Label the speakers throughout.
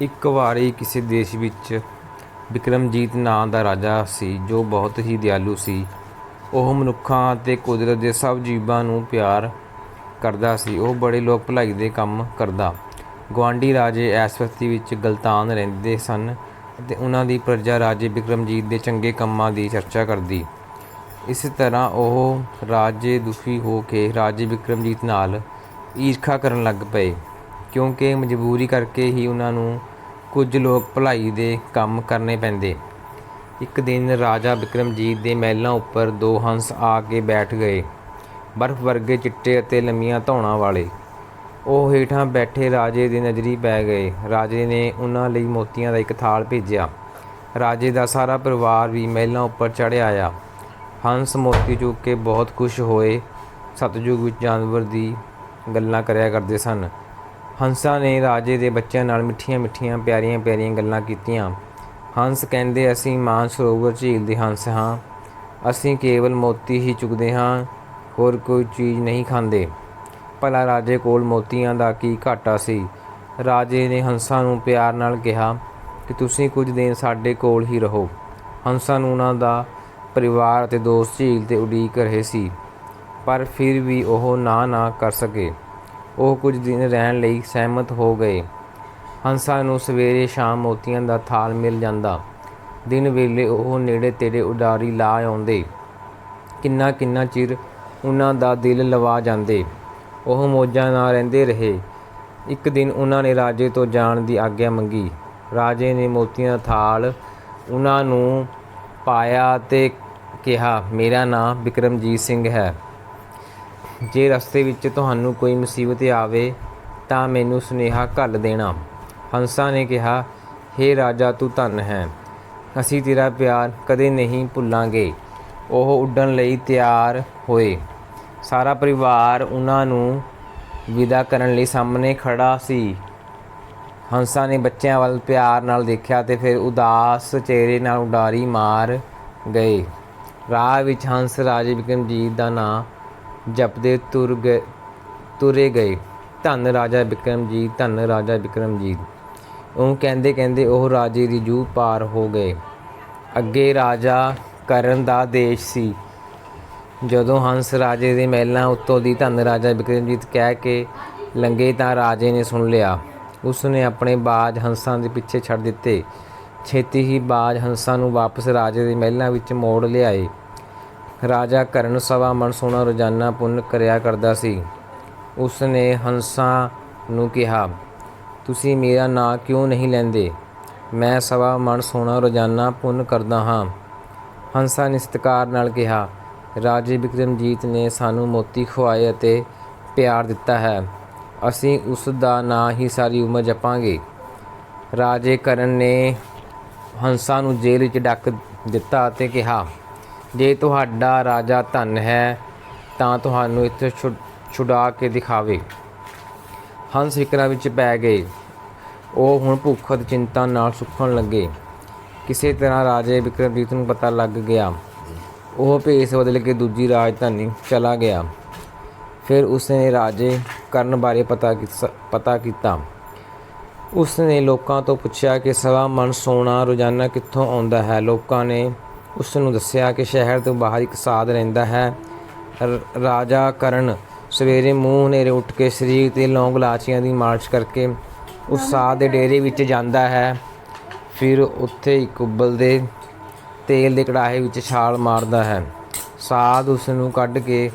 Speaker 1: ਇੱਕ ਵਾਰੀ ਕਿਸੇ ਦੇਸ਼ ਵਿੱਚ ਬਿਕਰਮਜੀਤ ਨਾਂ ਦਾ ਰਾਜਾ ਸੀ, ਜੋ ਬਹੁਤ ਹੀ ਦਿਆਲੂ ਸੀ। ਉਹ ਮਨੁੱਖਾਂ ਅਤੇ ਕੁਦਰਤ ਦੇ ਸਭ ਜੀਵਾਂ ਨੂੰ ਪਿਆਰ ਕਰਦਾ ਸੀ। ਉਹ ਬੜੇ ਲੋਕ ਭਲਾਈ ਦੇ ਕੰਮ ਕਰਦਾ। ਗੁਆਂਢੀ ਰਾਜੇ ਐਸਵਸਤੀ ਵਿੱਚ ਗਲਤਾਨ ਰਹਿੰਦੇ ਸਨ ਅਤੇ ਉਹਨਾਂ ਦੀ ਪ੍ਰਜਾ ਰਾਜੇ ਬਿਕਰਮਜੀਤ ਦੇ ਚੰਗੇ ਕੰਮਾਂ ਦੀ ਚਰਚਾ ਕਰਦੀ। ਇਸ ਤਰ੍ਹਾਂ ਉਹ ਰਾਜੇ ਦੁਖੀ ਹੋ ਕੇ ਰਾਜੇ ਬਿਕਰਮਜੀਤ ਨਾਲ ਈਰਖਾ ਕਰਨ ਲੱਗ ਪਏ, ਕਿਉਂਕਿ ਮਜਬੂਰੀ ਕਰਕੇ ਹੀ ਉਹਨਾਂ ਨੂੰ ਕੁਝ ਲੋਕ ਭਲਾਈ ਦੇ ਕੰਮ ਕਰਨੇ ਪੈਂਦੇ। ਇੱਕ ਦਿਨ ਰਾਜਾ ਬਿਕਰਮਜੀਤ ਦੇ ਮਹਿਲਾਂ ਉੱਪਰ ਦੋ ਹੰਸ ਆ ਕੇ ਬੈਠ ਗਏ। ਬਰਫ਼ ਵਰਗੇ ਚਿੱਟੇ ਅਤੇ ਲੰਮੀਆਂ ਧੌਣਾਂ ਵਾਲੇ। ਉਹ ਹੇਠਾਂ ਬੈਠੇ ਰਾਜੇ ਦੀ ਨਜ਼ਰੀ ਪੈ ਗਏ। ਰਾਜੇ ਨੇ ਉਹਨਾਂ ਲਈ ਮੋਤੀਆਂ ਦਾ ਇੱਕ ਥਾਲ ਭੇਜਿਆ। ਰਾਜੇ ਦਾ ਸਾਰਾ ਪਰਿਵਾਰ ਵੀ ਮਹਿਲਾਂ ਉੱਪਰ ਚੜ੍ਹ ਆਇਆ। ਹੰਸ ਮੋਤੀ ਚੁੱਕ ਕੇ ਬਹੁਤ ਖੁਸ਼ ਹੋਏ। ਸਤਜੁਗ ਵਿੱਚ ਜਾਨਵਰ ਦੀ ਗੱਲਾਂ ਕਰਿਆ ਕਰਦੇ ਸਨ। ਹੰਸਾਂ ਨੇ ਰਾਜੇ ਦੇ ਬੱਚਿਆਂ ਨਾਲ ਮਿੱਠੀਆਂ-ਮਿੱਠੀਆਂ ਪਿਆਰੀਆਂ-ਪਿਆਰੀਆਂ ਗੱਲਾਂ ਕੀਤੀਆਂ। ਹੰਸ ਕਹਿੰਦੇ, ਅਸੀਂ ਮਾਨ ਸਰੋਵਰ ਝੀਲ ਦੇ ਹੰਸ ਹਾਂ। ਅਸੀਂ ਕੇਵਲ ਮੋਤੀ ਹੀ ਚੁਗਦੇ ਹਾਂ, ਹੋਰ ਕੋਈ ਚੀਜ਼ ਨਹੀਂ ਖਾਂਦੇ। ਭਲਾ ਰਾਜੇ ਕੋਲ ਮੋਤੀਆਂ ਦਾ ਕੀ ਘਾਟਾ ਸੀ? ਰਾਜੇ ਨੇ ਹੰਸਾਂ ਨੂੰ ਪਿਆਰ ਨਾਲ ਕਿਹਾ ਕਿ ਤੁਸੀਂ ਕੁਝ ਦਿਨ ਸਾਡੇ ਕੋਲ ਹੀ ਰਹੋ। ਹੰਸਾਂ ਨੂੰ ਉਹਨਾਂ ਦਾ ਪਰਿਵਾਰ ਅਤੇ ਦੋਸਤ ਝੀਲ ਤੇ ਉਡੀਕ ਰਹੇ ਸੀ, ਪਰ ਫਿਰ ਵੀ ਉਹ ਨਾ ਨਾ ਕਰ ਸਕੇ। ਉਹ ਕੁਝ ਦਿਨ ਰਹਿਣ ਲਈ ਸਹਿਮਤ ਹੋ ਗਏ। ਹੰਸਾਂ ਨੂੰ ਸਵੇਰੇ ਸ਼ਾਮ ਮੋਤੀਆਂ ਦਾ ਥਾਲ ਮਿਲ ਜਾਂਦਾ। ਦਿਨ ਵੇਲੇ ਉਹ ਨੇੜੇ ਤੇੜੇ ਉਡਾਰੀ ਲਾ ਆਉਂਦੇ। ਕਿੰਨਾ ਕਿੰਨਾ ਚਿਰ ਉਹਨਾਂ ਦਾ ਦਿਲ ਲਵਾ ਜਾਂਦੇ। ਉਹ ਮੌਜਾਂ ਨਾਲ ਰਹਿੰਦੇ ਰਹੇ। ਇੱਕ ਦਿਨ ਉਹਨਾਂ ਨੇ ਰਾਜੇ ਤੋਂ ਜਾਣ ਦੀ ਆਗਿਆ ਮੰਗੀ। ਰਾਜੇ ਨੇ ਮੋਤੀਆਂ ਦਾ ਥਾਲ ਉਹਨਾਂ ਨੂੰ ਪਾਇਆ ਤੇ ਕਿਹਾ, ਮੇਰਾ ਨਾਮ ਬਿਕਰਮਜੀਤ ਸਿੰਘ ਹੈ। ਜੇ ਰਸਤੇ ਵਿੱਚ ਤੁਹਾਨੂੰ ਕੋਈ ਮੁਸੀਬਤ ਆਵੇ ਤਾਂ ਮੈਨੂੰ ਸੁਨੇਹਾ ਘੱਲ ਦੇਣਾ। ਹੰਸਾ ਨੇ ਕਿਹਾ, ਹੇ ਰਾਜਾ, ਤੂੰ ਧੰਨ ਹੈ। ਅਸੀਂ ਤੇਰਾ ਪਿਆਰ ਕਦੇ ਨਹੀਂ ਭੁੱਲਾਂਗੇ। ਉਹ ਉੱਡਣ ਲਈ ਤਿਆਰ ਹੋਏ। ਸਾਰਾ ਪਰਿਵਾਰ ਉਹਨਾਂ ਨੂੰ ਵਿਦਾ ਕਰਨ ਲਈ ਸਾਹਮਣੇ ਖੜਾ ਸੀ। ਹੰਸਾ ਨੇ ਬੱਚਿਆਂ ਵੱਲ ਪਿਆਰ ਨਾਲ ਦੇਖਿਆ ਤੇ ਫਿਰ ਉਦਾਸ ਚਿਹਰੇ ਨਾਲ ਉਡਾਰੀ ਮਾਰ ਗਏ। ਰਾਹ ਵਿੱਚ ਹੰਸ ਰਾਜੇ ਬਿਕਰਮਜੀਤ ਦਾ ਨਾਂ ਜਪਦੇ ਤੁਰ ਗਏ, ਤੁਰੇ ਗਏ। ਧੰਨ ਰਾਜਾ ਬਿਕਰਮਜੀਤ, ਧੰਨ ਰਾਜਾ ਬਿਕਰਮਜੀਤ। ਉਹ ਕਹਿੰਦੇ ਕਹਿੰਦੇ ਉਹ ਰਾਜੇ ਦੀ ਜੂ ਪਾਰ ਹੋ ਗਏ। ਅੱਗੇ ਰਾਜਾ ਕਰਨ ਦਾ ਦੇਸ਼ ਸੀ। ਜਦੋਂ ਹੰਸ ਰਾਜੇ ਦੇ ਮਹਿਲਾਂ ਉੱਤੋਂ ਦੀ ਧੰਨ ਰਾਜਾ ਬਿਕਰਮਜੀਤ ਕਹਿ ਕੇ ਲੰਗੇ ਤਾਂ ਰਾਜੇ ਨੇ ਸੁਣ ਲਿਆ। ਉਸ ਨੇ ਆਪਣੇ ਬਾਜ ਹੰਸਾਂ ਦੇ ਪਿੱਛੇ ਛੱਡ ਦਿੱਤੇ। ਛੇਤੀ ਹੀ ਬਾਜ ਹੰਸਾਂ ਨੂੰ ਵਾਪਸ ਰਾਜੇ ਦੇ ਮਹਿਲਾਂ ਵਿੱਚ ਮੋੜ ਲਿਆਏ। ਰਾਜਾ ਕਰਨ ਸਵਾ ਮਣ ਸੋਨਾ ਰੋਜ਼ਾਨਾ ਪੁੰਨ ਕਰਿਆ ਕਰਦਾ ਸੀ। ਉਸ ਨੇ ਹੰਸਾਂ ਨੂੰ ਕਿਹਾ, ਤੁਸੀਂ ਮੇਰਾ ਨਾਂ ਕਿਉਂ ਨਹੀਂ ਲੈਂਦੇ? ਮੈਂ ਸਵਾ ਮਣ ਸੋਨਾ ਰੋਜ਼ਾਨਾ ਪੁੰਨ ਕਰਦਾ ਹਾਂ। ਹੰਸਾਂ ਨੇ ਸਤਿਕਾਰ ਨਾਲ ਕਿਹਾ, ਰਾਜੇ ਬਿਕਰਮਜੀਤ ਨੇ ਸਾਨੂੰ ਮੋਤੀ ਖਵਾਏ ਅਤੇ ਪਿਆਰ ਦਿੱਤਾ ਹੈ। ਅਸੀਂ ਉਸ ਦਾ ਨਾਂ ਹੀ ਸਾਰੀ ਉਮਰ ਜਪਾਂਗੇ। ਰਾਜੇ ਕਰਨ ਨੇ ਹੰਸਾਂ ਨੂੰ ਜੇਲ੍ਹ ਵਿੱਚ ਡੱਕ ਦਿੱਤਾ ਅਤੇ ਕਿਹਾ ਜੇ ਤੁਹਾਡਾ ਰਾਜਾ ਧਨ ਹੈ, ਤਾਂ ਤੁਹਾਨੂੰ ਇੱਥੇ ਛੁ- ਛੁਡਾ ਕੇ ਦਿਖਾਵੇ। ਹੰਸ ਫਿਕਰਾਂ ਵਿੱਚ ਪੈ ਗਏ। ਉਹ ਹੁਣ ਭੁੱਖ ਅਤੇ ਚਿੰਤਾ ਨਾਲ ਸੁੱਕਣ ਲੱਗੇ। ਕਿਸੇ ਤਰ੍ਹਾਂ ਰਾਜੇ ਬਿਕਰਮਜੀਤ ਨੂੰ ਪਤਾ ਲੱਗ ਗਿਆ। ਉਹ ਭੇਸ ਬਦਲ ਕੇ ਦੂਜੀ ਰਾਜਧਾਨੀ ਚਲਾ ਗਿਆ। ਫਿਰ ਉਸਨੇ ਰਾਜੇ ਕਰਨ ਬਾਰੇ ਪਤਾ ਕੀਤਾ ਪਤਾ ਕੀਤਾ। ਉਸਨੇ ਲੋਕਾਂ ਤੋਂ ਪੁੱਛਿਆ ਕਿ ਸਵਾ ਮਨ ਸੋਨਾ ਰੋਜ਼ਾਨਾ ਕਿੱਥੋਂ ਆਉਂਦਾ ਹੈ? ਲੋਕਾਂ ਨੇ ਉਸ ਨੂੰ ਦੱਸਿਆ ਕਿ ਸ਼ਹਿਰ ਤੋਂ ਬਾਹਰ ਇੱਕ ਸਾਧ ਰਹਿੰਦਾ ਹੈ। ਰ- ਰਾਜਾ ਕਰਨ ਸਵੇਰੇ ਮੂੰਹ ਹਨੇਰੇ ਉੱਠ ਕੇ ਸਰੀਰ ਤੇ ਲੌਂਗ ਲਾਚੀਆਂ ਦੀ ਮਾਲਿਸ਼ ਕਰਕੇ ਉਸ ਸਾਧ ਦੇ ਡੇਰੇ ਵਿੱਚ ਜਾਂਦਾ ਹੈ। ਫਿਰ ਉੱਥੇ ਇੱਕ ਉਬਲਦੇ ਤੇਲ ਦੇ ਕੜਾਹੇ ਵਿੱਚ ਛਾਲ ਮਾਰਦਾ ਹੈ। ਸਾਧ ਉਸ ਨੂੰ ਕੱਢ ਕੇ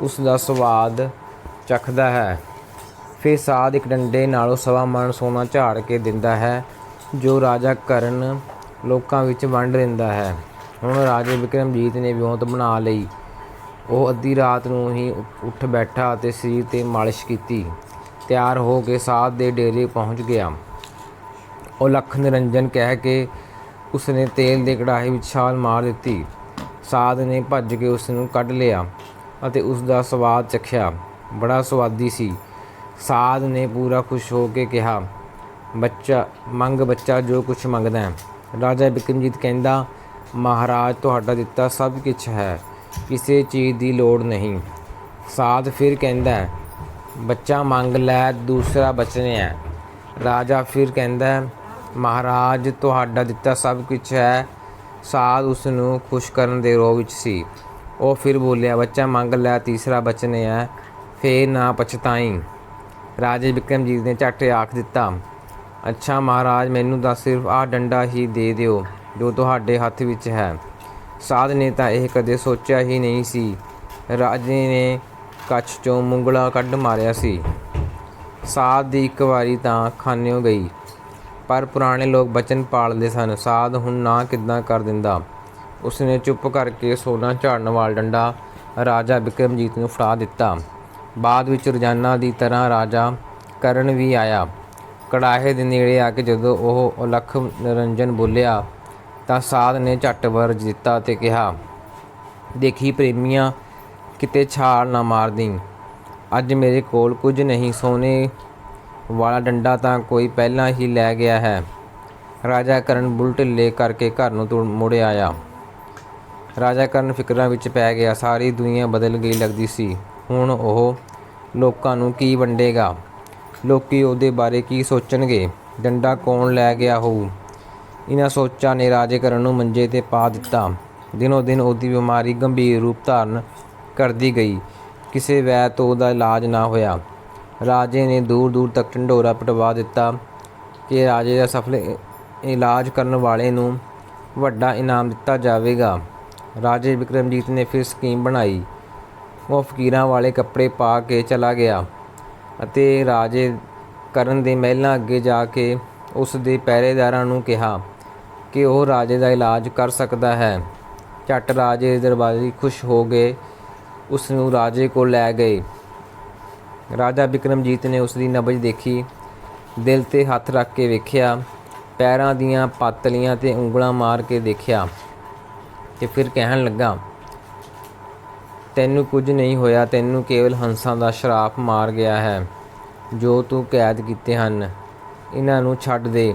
Speaker 1: ਉਸ ਦਾ ਸਵਾਦ ਚਖਦਾ ਹੈ। ਫਿਰ ਸਾਧ ਇੱਕ ਡੰਡੇ ਨਾਲੋਂ ਸਵਾ ਮਣ ਸੋਨਾ ਝਾੜ ਕੇ ਦਿੰਦਾ ਹੈ, ਜੋ ਰਾਜਾ ਕਰਨ ਲੋਕਾਂ ਵਿੱਚ ਵੰਡ ਦਿੰਦਾ ਹੈ। ਹੁਣ ਰਾਜੇ ਬਿਕਰਮਜੀਤ ਨੇ ਵਿਉਂਤ ਬਣਾ ਲਈ। ਉਹ ਅੱਧੀ ਰਾਤ ਨੂੰ ਹੀ ਉੱਠ ਬੈਠਾ ਅਤੇ ਸਰੀਰ ਤੇ ਮਾਲਿਸ਼ ਕੀਤੀ। ਤਿਆਰ ਹੋ ਕੇ ਸਾਧ ਦੇ ਡੇਰੇ ਪਹੁੰਚ ਗਿਆ। ਉਹ ਲੱਖ ਨਿਰੰਜਨ ਕਹਿ ਕੇ ਉਸਨੇ ਤੇਲ ਦੇ ਕੜਾਹੇ ਵਿੱਚ ਛਾਲ ਮਾਰ ਦਿੱਤੀ। ਸਾਧ ਨੇ ਭੱਜ ਕੇ ਉਸ ਨੂੰ ਕੱਢ ਲਿਆ ਅਤੇ ਉਸ ਦਾ ਸਵਾਦ ਚਖਿਆ। ਬੜਾ ਸਵਾਦੀ ਸੀ। ਸਾਧ ਨੇ ਪੂਰਾ ਖੁਸ਼ ਹੋ ਕੇ ਕਿਹਾ, ਬੱਚਾ, ਮੰਗ ਬੱਚਾ ਜੋ ਕੁਛ ਮੰਗਦਾ ਹੈ। ਰਾਜਾ ਬਿਕਰਮਜੀਤ ਕਹਿੰਦਾ ਮਹਾਰਾਜ ਤੁਹਾਡਾ ਦਿੱਤਾ ਸਭ ਕੁਝ ਹੈ, ਕਿਸੇ ਚੀਜ਼ ਦੀ ਲੋੜ ਨਹੀਂ। ਸਾਧ ਫਿਰ ਕਹਿੰਦਾ ਬੱਚਾ ਮੰਗ ਲੈ, ਦੂਸਰਾ ਬਚਨਿਆ ਰਾਜਾ ਫਿਰ ਕਹਿੰਦਾ ਮਹਾਰਾਜ ਤੁਹਾਡਾ ਦਿੱਤਾ ਸਭ ਕੁਝ ਹੈ, ਸਾਧ ਉਸ ਨੂੰ ਖੁਸ਼ ਕਰਨ ਦੇ ਰੋਹ ਵਿੱਚ ਸੀ। ਉਹ ਫਿਰ ਬੋਲਿਆ, ਬੱਚਾ ਮੰਗ ਲੈ, ਤੀਸਰਾ ਬਚਨਿਆ ਹੈ, ਫੇਰ ਨਾ ਪਛਤਾਈ। ਰਾਜੇ ਬਿਕਰਮਜੀਤ ਨੇ ਝੱਟ ਆਖ ਦਿੱਤਾ, ਅੱਛਾ ਮਹਾਰਾਜ, ਮੈਨੂੰ ਤਾਂ ਸਿਰਫ ਆਹ ਡੰਡਾ ਹੀ ਦੇ ਦਿਓ। ਜੋ ਤੁਹਾਡੇ ਹੱਥ ਵਿੱਚ ਹੈ। ਸਾਧ ਨੇ ਤਾਂ ਇਹ ਕਦੇ ਸੋਚਿਆ ਹੀ ਨਹੀਂ ਸੀ। ਰਾਜੇ ਨੇ ਕੱਛ ਚੋਂ ਮੁੰਗਲਾ ਕੱਢ ਮਾਰਿਆ ਸੀ। ਸਾਧ ਦੀ ਇੱਕ ਵਾਰੀ ਤਾਂ ਖਾਨਿਓ ਗਈ। ਪਰ ਪੁਰਾਣੇ ਲੋਕ ਬਚਨ ਪਾਲਦੇ ਸਨ, ਸਾਧ, ਹੁਣ ਨਾ ਕਿੱਦਾਂ ਕਰ ਦਿੰਦਾ? ਉਸਨੇ ਚੁੱਪ ਕਰਕੇ ਸੋਨਾ ਝਾੜਨ ਵਾਲ ਡੰਡਾ ਰਾਜਾ ਬਿਕਰਮਜੀਤ ਨੂੰ ਫੜਾ ਦਿੱਤਾ। ਬਾਅਦ ਵਿੱਚ ਰੋਜ਼ਾਨਾ ਦੀ ਤਰ੍ਹਾਂ ਰਾਜਾ ਕਰਨ ਵੀ ਆਇਆ। ਕੜਾਹੇ ਦੇ ਨੇੜੇ ਆ ਕੇ ਜਦੋਂ ਉਹ ਅਲਖ ਨਿਰੰਜਨ ਬੋਲਿਆ ਤਾਂ ਸਾਧ ਨੇ ਝੱਟ ਵਰਜ ਦਿੱਤਾ ਤੇ ਕਿਹਾ, ਦੇਖੀ ਪ੍ਰੇਮੀਆਂ, ਕਿਤੇ ਛਾਲ ਨਾ ਮਾਰਦੀ। ਅੱਜ ਮੇਰੇ ਕੋਲ ਕੁਝ ਨਹੀਂ, ਸੋਨੇ ਵਾਲਾ ਡੰਡਾ ਤਾਂ ਕੋਈ ਪਹਿਲਾਂ ਹੀ ਲੈ ਗਿਆ ਹੈ। ਰਾਜਾ ਕਰਨ ਬੁੱਲ ਢਿੱਲੇ ਕਰਕੇ ਘਰ ਨੂੰ ਤੁਰ ਮੁੜ ਆਇਆ। ਰਾਜਾ ਕਰਨ ਫਿਕਰਾਂ ਵਿੱਚ ਪੈ ਗਿਆ, ਸਾਰੀ ਦੁਨੀਆ ਬਦਲ ਗਈ ਲੱਗਦੀ ਸੀ। ਹੁਣ ਉਹ ਲੋਕਾਂ ਨੂੰ ਕੀ ਵੰਡੇਗਾ? ਲੋਕੀ ਉਹਦੇ ਬਾਰੇ ਕੀ ਸੋਚਣਗੇ? ਡੰਡਾ ਕੌਣ ਲੈ ਗਿਆ ਹੋਊ? ਇਹਨਾਂ ਸੋਚਾਂ ਨੇ ਰਾਜੇ ਕਰਨ ਨੂੰ ਮੰਜੇ ਤੇ ਪਾ ਦਿੱਤਾ। ਦਿਨੋ ਦਿਨ ਉਹਦੀ ਬਿਮਾਰੀ ਗੰਭੀਰ ਰੂਪ ਧਾਰਨ ਕਰਦੀ ਗਈ। ਕਿਸੇ ਵੈਦ ਤੋਂ ਉਹਦਾ ਇਲਾਜ ਨਾ ਹੋਇਆ। ਰਾਜੇ ਨੇ ਦੂਰ ਦੂਰ ਤੱਕ ਢੰਡੋਰਾ ਪਟਵਾ ਦਿੱਤਾ ਕਿ ਰਾਜੇ ਦਾ ਸਫਲ ਇਲਾਜ ਕਰਨ ਵਾਲੇ ਨੂੰ ਵੱਡਾ ਇਨਾਮ ਦਿੱਤਾ ਜਾਵੇਗਾ। ਰਾਜੇ ਵਿਕਰਮਜੀਤ ਨੇ ਫਿਰ ਸਕੀਮ ਬਣਾਈ। ਉਹ ਫਕੀਰਾਂ ਵਾਲੇ ਕੱਪੜੇ ਪਾ ਕੇ ਚਲਾ ਗਿਆ ਅਤੇ ਰਾਜੇ ਕਰਨ ਦੇ ਮਹਿਲਾਂ ਅੱਗੇ ਜਾ ਕੇ ਉਸ ਦੇ ਪਹਿਰੇਦਾਰਾਂ ਨੂੰ ਕਿਹਾ ਕਿ ਉਹ ਰਾਜੇ ਦਾ ਇਲਾਜ ਕਰ ਸਕਦਾ ਹੈ। ਝੱਟ ਰਾਜੇ ਦੇ ਦਰਬਾਰੀ ਖੁਸ਼ ਹੋ ਗਏ ਉਸ ਨੂੰ ਰਾਜੇ ਕੋਲ ਲੈ ਗਏ। ਰਾਜਾ ਬਿਕਰਮਜੀਤ ਨੇ ਉਸ ਦੀ ਨਬਜ਼ ਦੇਖੀ। ਦਿਲ ਤੇ ਹੱਥ ਰੱਖ ਕੇ ਵੇਖਿਆ। ਪੈਰਾਂ ਦੀਆਂ ਪਾਤਲੀਆਂ ਤੇ ਉਂਗਲਾਂ ਮਾਰ ਕੇ ਦੇਖਿਆ ਤੇ ਫਿਰ ਕਹਿਣ ਲੱਗਾ, ਤੈਨੂੰ ਕੁਝ ਨਹੀਂ ਹੋਇਆ, ਤੈਨੂੰ ਕੇਵਲ ਹੰਸਾਂ ਦਾ ਸ਼ਰਾਪ ਮਾਰ ਗਿਆ ਹੈ, ਜੋ ਤੂੰ ਕੈਦ ਕੀਤੇ ਹਨ। ਇਹਨਾਂ ਨੂੰ ਛੱਡ ਦੇ।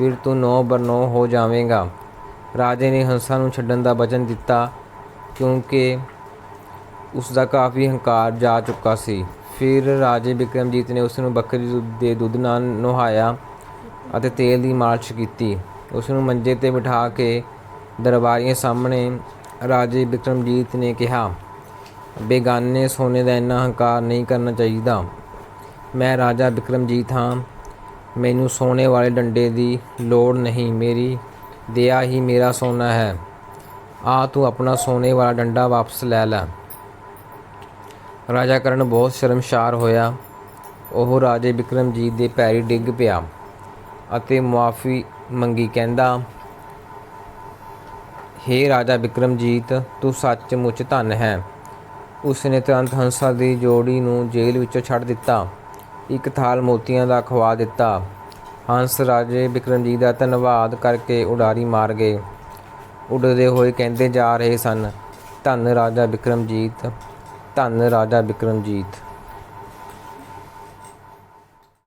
Speaker 1: ਫਿਰ ਤੂੰ ਨੌ ਬਰਨੌ ਹੋ ਜਾਵੇਂਗਾ। ਰਾਜੇ ਨੇ ਹੰਸਾਂ ਨੂੰ ਛੱਡਣ ਦਾ ਵਚਨ ਦਿੱਤਾ, ਕਿਉਂਕਿ ਉਸ ਦਾ ਕਾਫੀ ਹੰਕਾਰ ਜਾ ਚੁੱਕਾ ਸੀ। ਫਿਰ ਰਾਜੇ ਬਿਕਰਮਜੀਤ ਨੇ ਉਸ ਨੂੰ ਬੱਕਰੀ ਦੁੱਧ ਦੇ ਦੁੱਧ ਨਾਲ ਨੁਹਾਇਆ ਅਤੇ ਤੇਲ ਦੀ ਮਾਲਿਸ਼ ਕੀਤੀ। ਉਸ ਨੂੰ ਮੰਜੇ ਤੇ ਬਿਠਾ ਕੇ ਦਰਬਾਰੀਆਂ ਸਾਹਮਣੇ ਰਾਜੇ ਬਿਕਰਮਜੀਤ ਨੇ ਕਿਹਾ, ਬੇਗਾਨੇ ਸੋਨੇ ਦਾ ਇੰਨਾ ਹੰਕਾਰ ਨਹੀਂ ਕਰਨਾ ਚਾਹੀਦਾ। ਮੈਂ ਰਾਜਾ ਬਿਕਰਮਜੀਤ ਹਾਂ। ਮੈਨੂੰ ਸੋਨੇ ਵਾਲੇ ਡੰਡੇ ਦੀ ਲੋੜ ਨਹੀਂ, ਮੇਰੀ ਦਇਆ ਹੀ ਮੇਰਾ ਸੋਨਾ ਹੈ। ਆ ਤੂੰ ਆਪਣਾ ਸੋਨੇ ਵਾਲਾ ਡੰਡਾ ਵਾਪਸ ਲੈ ਲੈ। ਰਾਜਾ ਕਰਨ ਬਹੁਤ ਸ਼ਰਮਸ਼ਾਰ ਹੋਇਆ। ਉਹ ਰਾਜੇ ਬਿਕਰਮਜੀਤ ਦੇ ਪੈਰੀ ਡਿੱਗ ਪਿਆ ਅਤੇ ਮੁਆਫੀ ਮੰਗੀ, ਕਹਿੰਦਾ, ਹੇ ਰਾਜਾ ਬਿਕਰਮਜੀਤ, ਤੂੰ ਸੱਚਮੁੱਚ ਧਨ ਹੈ। ਉਸ ਨੇ ਤੁਰੰਤ ਹੰਸਾ ਦੀ ਜੋੜੀ ਨੂੰ ਜੇਲ੍ਹ ਵਿੱਚੋਂ ਛੱਡ ਦਿੱਤਾ। ਇੱਕ ਥਾਲ ਮੋਤੀਆਂ ਦਾ ਖਵਾ ਦਿੱਤਾ। ਹੰਸ ਰਾਜੇ ਬਿਕਰਮਜੀਤ ਦਾ ਧੰਨਵਾਦ ਕਰਕੇ ਉਡਾਰੀ ਮਾਰ ਗਏ। ਉੱਡਦੇ ਹੋਏ ਕਹਿੰਦੇ ਜਾ ਰਹੇ ਸਨ, ਧੰਨ ਰਾਜਾ ਬਿਕਰਮਜੀਤ, ਧੰਨ ਰਾਜਾ ਬਿਕਰਮਜੀਤ।